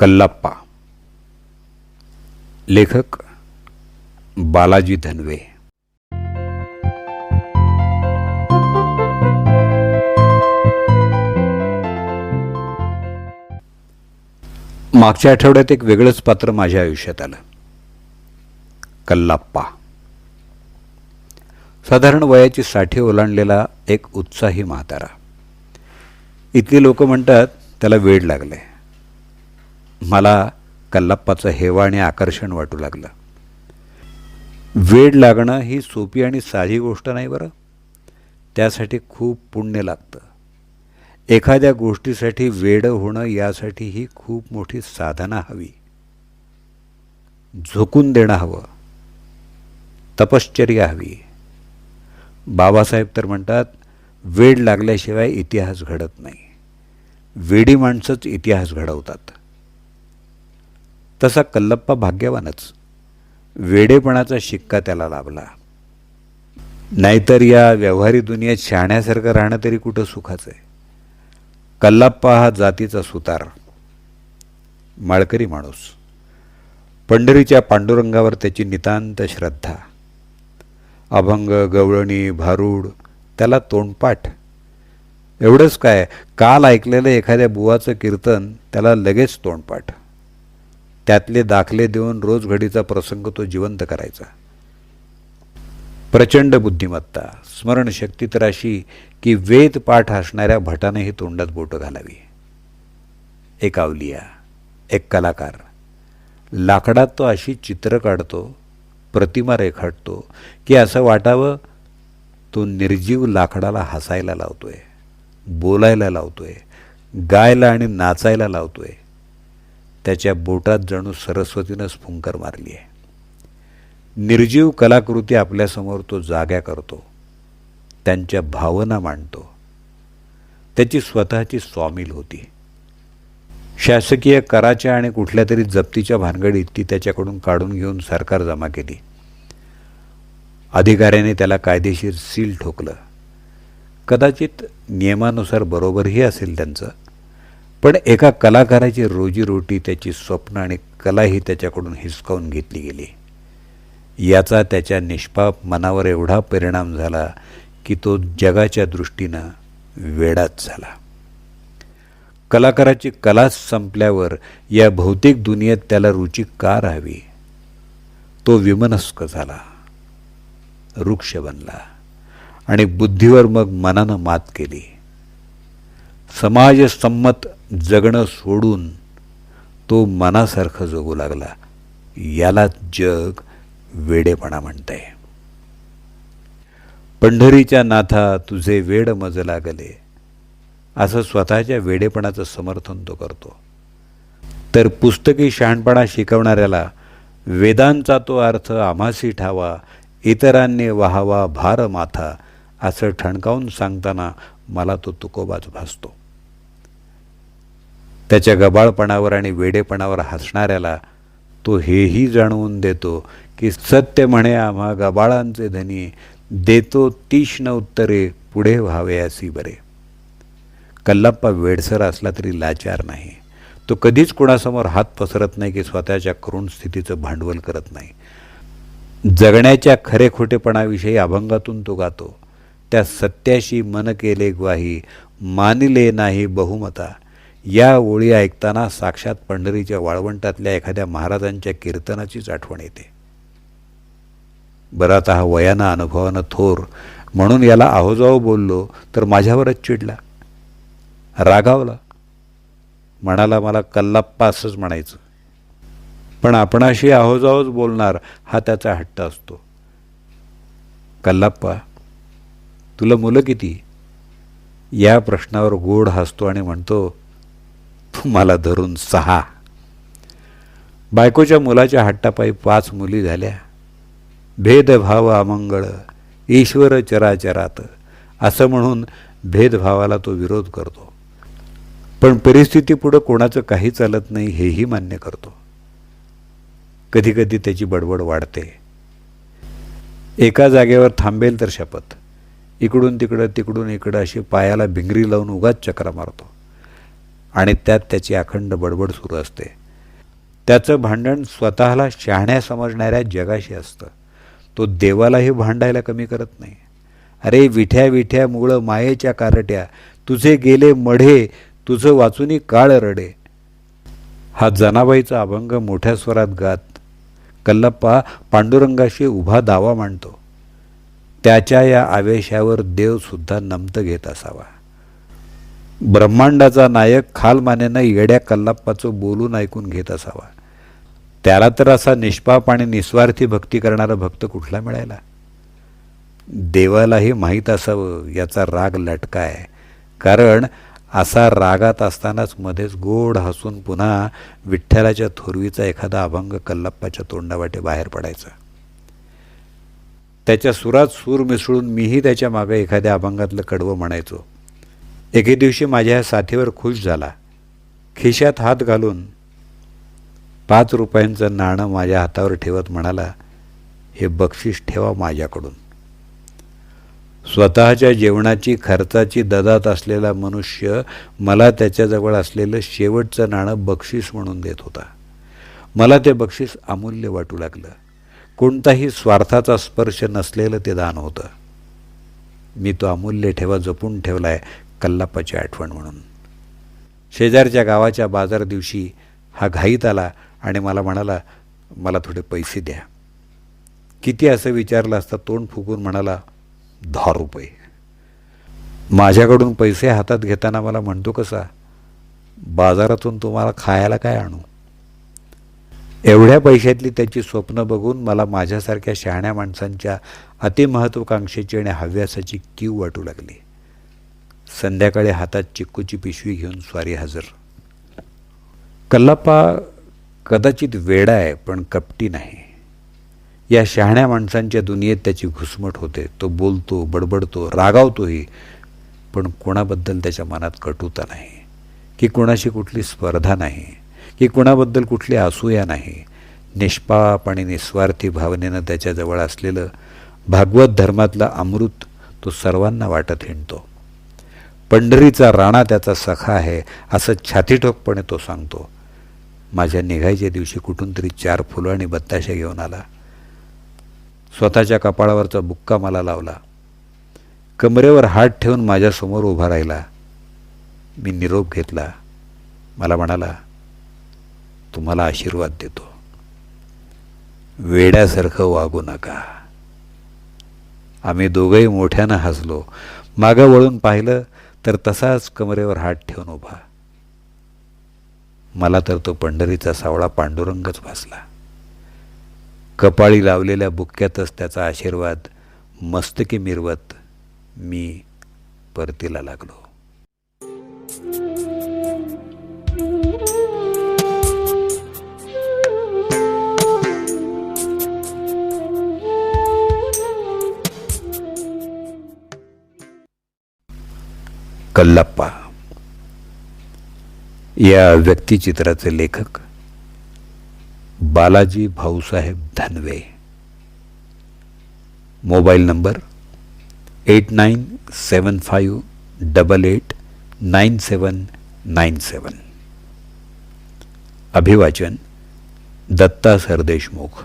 कल्लाप्पा। लेखक बालाजी धनवे। मागच्या आठवड्यात एक वेगळंच पात्र माझ्या आयुष्यात आलं. कल्लाप्पा। साधारण वयाची साठी ओलांडलेला एक उत्साही म्हातारा. इथली लोक म्हणतात त्याला वेड लागले मला कल्लाप्पाचं हेवा आणि आकर्षण वाटू लागलं. वेड लागणं ही सोपी आणि साधी गोष्ट नाही बरं? त्यासाठी खूप पुण्य लागतं. एखाद्या गोष्टीसाठी वेडं होणं यासाठी ही खूप मोठी साधना हवी. झोकून देणं हवं. तपश्चर्या हवी. बाबासाहेब तर म्हणतात वेड लागल्याशिवाय इतिहास घडत नाही. वेडी माणसंच इतिहास घडवतात. तसा कल्लप्पा भाग्यवानच. वेडेपणाचा शिक्का त्याला लाभला. नाहीतर या व्यवहारी दुनियेत शहाण्यासारखं राहणं तरी कुठं सुखाचं आहे? कल्लाप्पा हा जातीचा सुतार. माळकरी माणूस. पंढरीच्या पांडुरंगावर त्याची नितांत श्रद्धा. अभंग गवळणी भारूड त्याला तोंडपाठ. एवढंच काय काल ऐकलेलं एखाद्या बुवाचं कीर्तन त्याला लगेच तोंडपाठ. त्यातले दाखले देऊन रोज घडीचा प्रसंग तो जिवंत करायचा. प्रचंड बुद्धिमत्ता स्मरणशक्ती तर अशी की वेद पाठ असणाऱ्या भटानेही तोंडात बोटं घालावी. एक आवलिया एक कलाकार. लाकडात तो अशी चित्र काढतो प्रतिमा रेखाटतो की असं वाटावं तो निर्जीव लाकडाला हसायला लावतोय बोलायला लावतोय गायला आणि नाचायला लावतोय. त्याच्या बोटात जणू सरस्वतीनंच फुंकर मारली आहे. निर्जीव कलाकृती आपल्यासमोर तो जाग्या करतो. त्यांच्या भावना मांडतो. त्याची स्वतःची स्वामील होती. शासकीय कराच्या आणि कुठल्या तरी जप्तीच्या भानगडीत ती त्याच्याकडून काढून घेऊन सरकार जमा केली. अधिकाऱ्याने त्याला कायदेशीर सील ठोकलं. कदाचित नियमानुसार बरोबरही असेल त्यांचं. पण एका कलाकाराची रोजीरोटी त्याची स्वप्न आणि कलाही त्याच्याकडून हिसकावून घेतली गेली. याचा त्याच्या निष्पाप मनावर एवढा परिणाम झाला की तो जगाच्या दृष्टीनं वेडाच झाला. कलाकाराची कलाच संपल्यावर या भौतिक दुनियेत त्याला रुची का राहावी? तो विमनस्क झाला वृक्ष बनला आणि बुद्धीवर मग मनानं मात केली. समाजसंमत जगणं सोडून तो मनासारखं जगू लागला. याला जग वेडेपणा म्हणतंय. पंढरीच्या नाथा तुझे वेड मज लागले. असं स्वतःच्या वेडेपणाचं समर्थन तो करतो. तर पुस्तकी शहाणपणा शिकवणाऱ्याला वेदांचा तो अर्थ आम्हासी ठावा इतरांनी वाहावा भार माथा असं ठणकावून सांगताना मला तो तुकोबाच भासतो. त्याच्या गबाळपणावर आणि वेडेपणावर हसणाऱ्याला तो हेही जाणवून देतो की सत्य म्हणे आम्हा गबाळांचे धनी देतो तीक्ष्ण उत्तरे पुढे व्हावे असी बरे. कल्लाप्पा वेडसर असला तरी लाचार नाही. तो कधीच कोणासमोर हात पसरत नाही की स्वतःच्या करुण स्थितीचं भांडवल करत नाही. जगण्याच्या खरे खोटेपणाविषयी अभंगातून तो गातो. त्या सत्याशी मन केले ग्वाही मानिले नाही बहुमता. या ओळी ऐकताना साक्षात पंढरीच्या वाळवंटातल्या एखाद्या महाराजांच्या कीर्तनाचीच आठवण येते. बरात हा वयानं अनुभवानं थोर म्हणून याला आहोजाव बोललो तर माझ्यावरच चिडला. रागावला. म्हणाला मला कल्लाप्पा असंच म्हणायचं. पण आपणाशी आहोजावच बोलणार हा त्याचा हट्ट असतो. कल्लाप्पा तुला मुलं किती? या प्रश्नावर गोड हसतो आणि म्हणतो मला धरून सहा. बायकोच्या मुलाच्या हट्टापायी पाच मुली झाल्या. भेदभाव अमंगळ ईश्वर चराचरात असं म्हणून भेदभावाला तो विरोध करतो. पण परिस्थिती पुढं कोणाचं काही चालत नाही हेही मान्य करतो. कधीकधी त्याची बडबड वाढते. एका जागेवर थांबेल तर शपथ. इकडून तिकडं तिकडून इकडं अशी पायाला भिंगरी लावून उगाच चक्रा मारतो. आणि त्यात त्याची अखंड बडबड सुरू असते. त्याचं भांडण स्वतःला शहाण्या समजणाऱ्या जगाशी असतं. तो देवालाही भांडायला कमी करत नाही. अरे विठ्या विठ्या मुळं मायेच्या कारट्या तुझे गेले मढे तुझं वाचूनी काळ रडे. हा जनाबाईचा अभंग मोठ्या स्वरात गात कल्लप्पा पांडुरंगाशी उभा दावा मांडतो. त्याच्या या आवेशावर देवसुद्धा नमत घेत असावा. ब्रह्मांडाचा नायक खालमानेनं येड्या कल्लाप्पाचं बोलून ऐकून घेत असावा. त्याला तर असा निष्पाप आणि निस्वार्थी भक्ती करणारा भक्त कुठला मिळायला? देवालाही माहीत असावं याचा राग लटका आहे. कारण असा रागात असतानाच मध्येच गोड हसून पुन्हा विठ्ठलाच्या थोरवीचा एखादा अभंग कल्लप्पाच्या तोंडावाटे बाहेर पडायचा. त्याच्या सुरात सूर मिसळून मीही त्याच्यामागे एखाद्या अभंगातलं कडवं म्हणायचो. एके दिवशी माझ्या साथीवर खुश झाला. खिशात हात घालून पाच रुपयांचं नाणं माझ्या हातावर ठेवत म्हणाला हे बक्षीस ठेवा माझ्याकडून. स्वतःच्या जेवणाची खर्चाची ददात असलेला मनुष्य मला त्याच्याजवळ असलेलं शेवटचं नाणं बक्षीस म्हणून देत होता. मला ते बक्षीस अमूल्य वाटू लागलं. कोणताही स्वार्थाचा स्पर्श नसलेलं ते दान होतं. मी तो अमूल्य ठेवा जपून ठेवलाय. कल्लाप्पाची आठवण म्हणून. शेजारच्या गावाच्या बाजार दिवशी हा घाईत आला आणि मला म्हणाला मला थोडे पैसे द्या. किती असं विचारलं असता तोंड फुकून म्हणाला दहा रुपये. माझ्याकडून पैसे हातात घेताना मला म्हणतो कसा बाजारातून तुम्हाला खायला काय आणू? एवढ्या पैशातली त्याची स्वप्न बघून मला माझ्यासारख्या शहाण्या माणसांच्या अतिमहत्वाकांक्षेची आणि हव्यासाची कीव वाटू लागली. संध्याकाळी हातात चिक्कूची पिशवी घेऊन स्वारी हजर. कल्लाप्पा कदाचित वेडा आहे पण कपटी नाही. या शहाण्या माणसांच्या दुनियेत त्याची घुसमट होते. तो बोलतो बडबडतो रागावतोही पण कोणाबद्दल त्याच्या मनात कटुता नाही. की कोणाशी कुठली स्पर्धा नाही की कोणाबद्दल कुठली असूया नाही. निष्पाप आणि निस्वार्थी भावनेनं त्याच्याजवळ असलेलं भागवत धर्मातलं अमृत तो सर्वांना वाटत हिंडतो. पंढरीचा राणा त्याचा सखा आहे असं छातीठोकपणे तो सांगतो. माझ्या निघायच्या दिवशी कुठून तरी चार फुलं आणि बत्ताशा घेऊन आला. स्वतःच्या कपाळावरचा बुक्का मला लावला. कमरेवर हात ठेवून माझ्यासमोर उभा राहिला. मी निरोप घेतला. मला म्हणाला तुम्हाला आशीर्वाद देतो. वेड्यासारखं वागू नका. आम्ही दोघंही मोठ्यानं हसलो. मागं वळून पाहिलं तर तसाच कमरेवर हात ठेवून उभा. मला तर तो पंढरीचा सावळा पांडुरंगच भासला. कपाळी लावलेल्या बुक्क्यातच त्याचा आशीर्वाद मस्तकी मिरवत मी परतीला लागलो. कल्लप्पा. या व्यक्तिचित्राचे लेखक Balaji Bhausaheb Dhanve. Mobile number eight nine seven five double eight nine seven nine seven. अभिवाचन दत्ता सरदेशमुख.